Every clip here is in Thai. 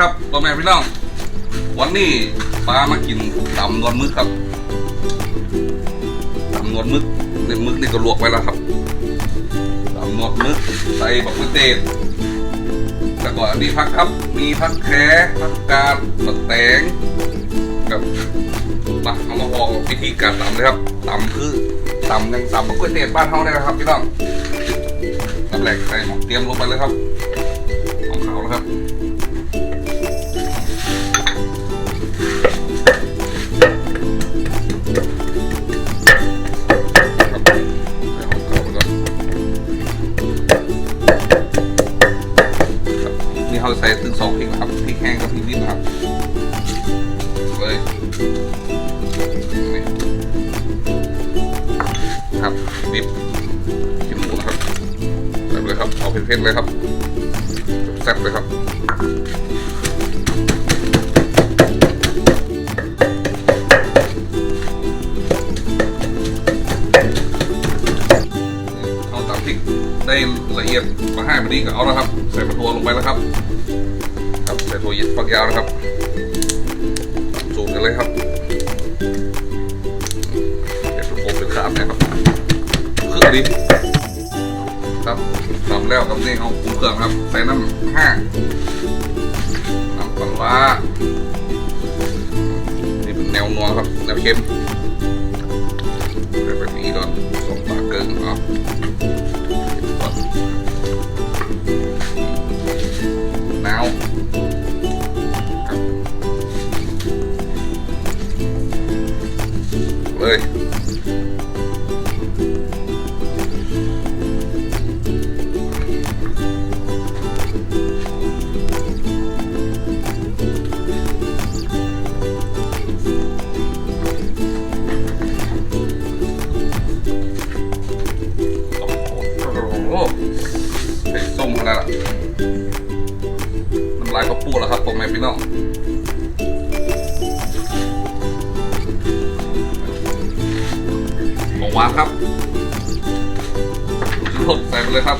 ครับพ่อแม่พี่น้องวันนี้ปลามากินตำนวลมึกครับตำนวลมึกในมึกนี่ก็ลวกไว้แล้วครับตำนวลมึกใส่บักมะเตดแล้วก็อันนี้พักครับ มีพักแคพักกาดบักแตงกับมาเอามาบอวิธีการตำเลยครับตำคือตำยังตำบักกล้วยเตดบ้านเฮาได้นะครับพี่น้องน้ำแหลกใส่หมกเตรียมลงไปเลยครับของเขาแล้วครับ เขาใส่ถึงสองพริกครับพริกแห้งกับพริกดิบครับเลยครับดิบกินหมูนะครับใส่เลยครับเอาเผ็ดๆเลยครับแซ่บเลยครับเอาตามพริกได้ละเอียดมาให้พอดีก็เอาแล้วครับ ใส่ปลาทัวลงไปแล้วครับ ครัวยิดฝักยาวนะครับ สูตรกันเลยครับเดี๋ยวผมเป็นขาบนะครับเครื่องดีครับทำแล้วกับนี่เอาปรุงเครื่องครับ ใส่น้ำห้าน้ำปลาร้านี่เป็นแนวนัวครับ แนวเค็มแบบนี้ก่อนสองปลาเกิงเอาก่ วานครับชิ้นหกใส่ไปเลยครับ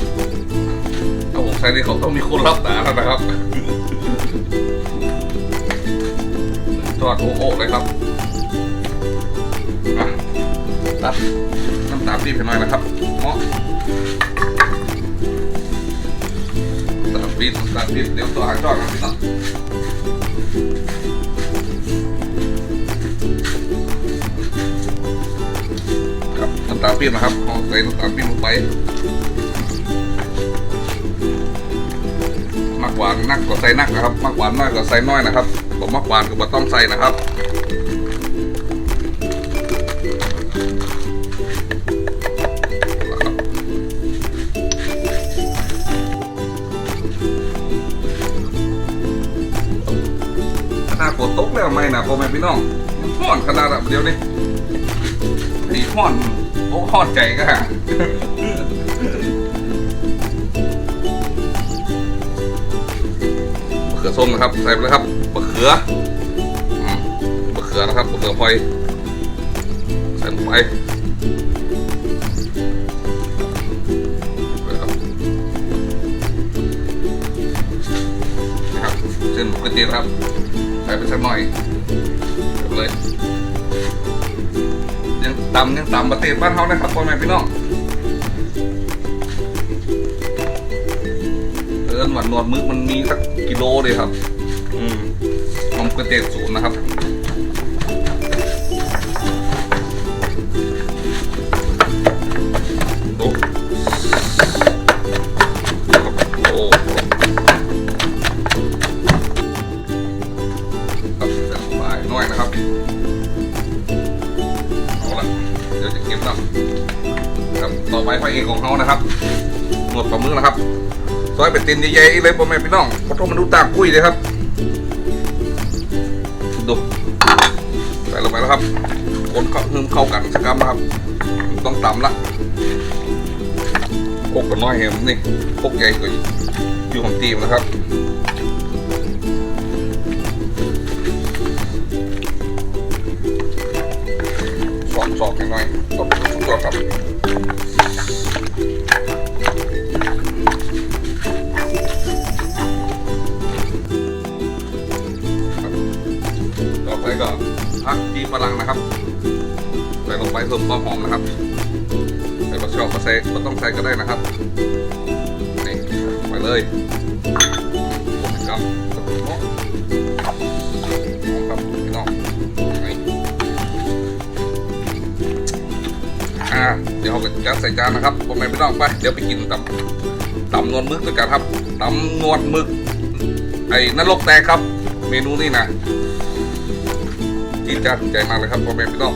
ถ้าผมใส่นี่เขาต้องมีคนรับตาแล้วนะครับทอดโอ้โหเลยครับตัดน้ำตาลปี๊บหน่อยนะครับเหมาะน้ำตาลปี๊บน้ำตาลปี๊บเดี๋ยวตัวหางจอดกันพี่น้อง น้ำตาลปี๊บนะครับเอาใส่น้ำตาลปี๊บลงไปมากหวานนักก็ใส่นักนะครับ มากหวานน้อยก็ใส่น้อยนะครับผมมากหวานก็บ่ต้องใส่นะครับขนาดฝนตกแล้วไหมนะพ่อแม่พี่น้องห้อนขนาดแบบเดียวนี่นี่ห้อน โอ้หอนใจก็ฮะมะเขือส้มนะครับ ใส่ไปเลยครับมะเขือมะเขือนะครับมะเขือพลอยใส่ลงไปนะครับเส้นก๋วยเตี๋ยวนะครับใส่ไปสักหน่อยใส่ไปเลย ตำยังตำประเทศบ้านเขานะครับพ่อแม่พี่น้องเอินหวานนวลมึกมันมีสักกิโลเลยครับ อืมนมก๋วยเตี๋ยวศูนย์นะครับ เอกของเขานะครับหนวดปลามึกนะครับ ซอยเป็นตินใหญ่ๆเลยพ่อแม่พี่น้องขอโทษมาดูตากุ้ยเลยครับดูใส่ลงไปแล้วครับคนเข้าเพิ่มเข้ากันสักกรรมนะครับ ต้องตำละพกกับน้อยเห็นนี่พกใหญ่กว่าอยู่ของตีมนะครับสองสอกหน่อยต้อง ต่อไปก็พักกีฝรั่งนะครับ ใส่ลงไปเพิ่มความหอมนะครับใส่บะชอบมาใส่ม่ต้องใส่ก็ได้นะครับนี่ไปเลยกดกับกด เดี๋ยวเราจะจัดใส่จานนะครับพ่อแม่พี่น้องไป เดี๋ยวไปกินตำตำนวลมึกด้วยกันครับตำนวลมึก ไอ้นรกแตกครับ เมนูนี้นะที่จ้าถูกใจมากเลยครับพ่อแม่พี่น้อง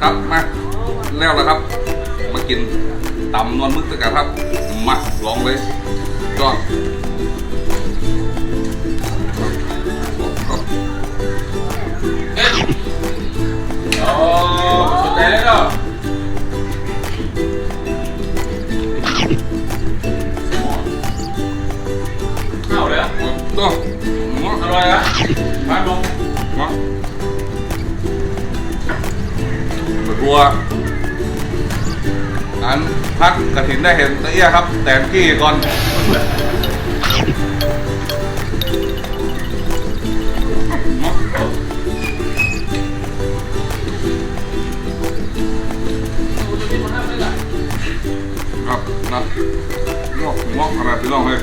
ครับมาแล้วแล้วครับ มากิน ตำนวลมึกด้วยกันครับ มาลองเลยจอดโอ้สนใจแล้วก็ข้าวเลยอะตัวหมอร่อยอะมาดูหมอรัว อันพักกระถินได้เห็นตะเอียครับ แต่งกี้ก่อนครับนะงอกงอกอะไรพี่น้องเลย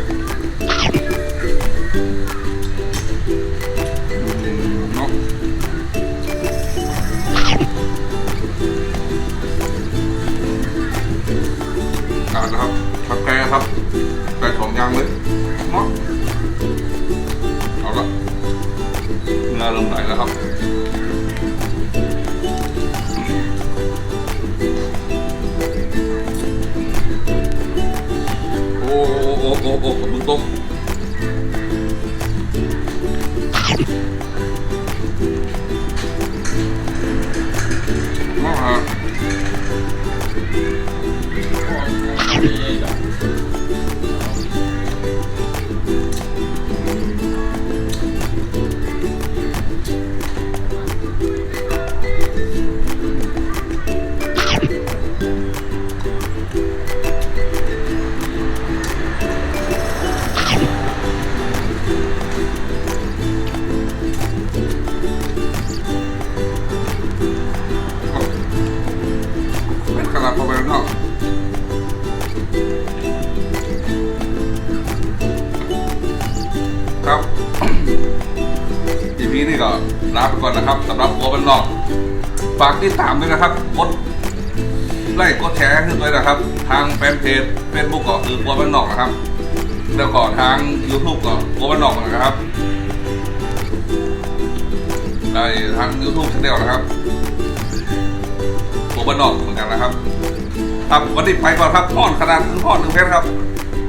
เนื้อเริ่มไหลแล้วค นะครับสำหรับโอเปนนอกฝากติดตามด้วยนะครับกดไลค์กดแชร์ขึ้นด้วยนะครับ ทางแฟนเพจเฟซบุ๊กก็คือโอเปนนอกนะครับแล้วก็ทาง YouTube ก็โอเปนนอกนะครับในทาง YouTube ช anel นะครับตัวบ้านนอกเหมือนกันนะครับครับวันนี้ไปก่อนครับพ่อนขนาดหนึ่งพ่อนหนึ่งเพชรครับ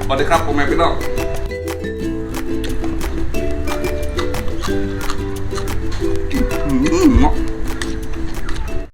สวัสดีครับผมแม่พี่น้อง Non.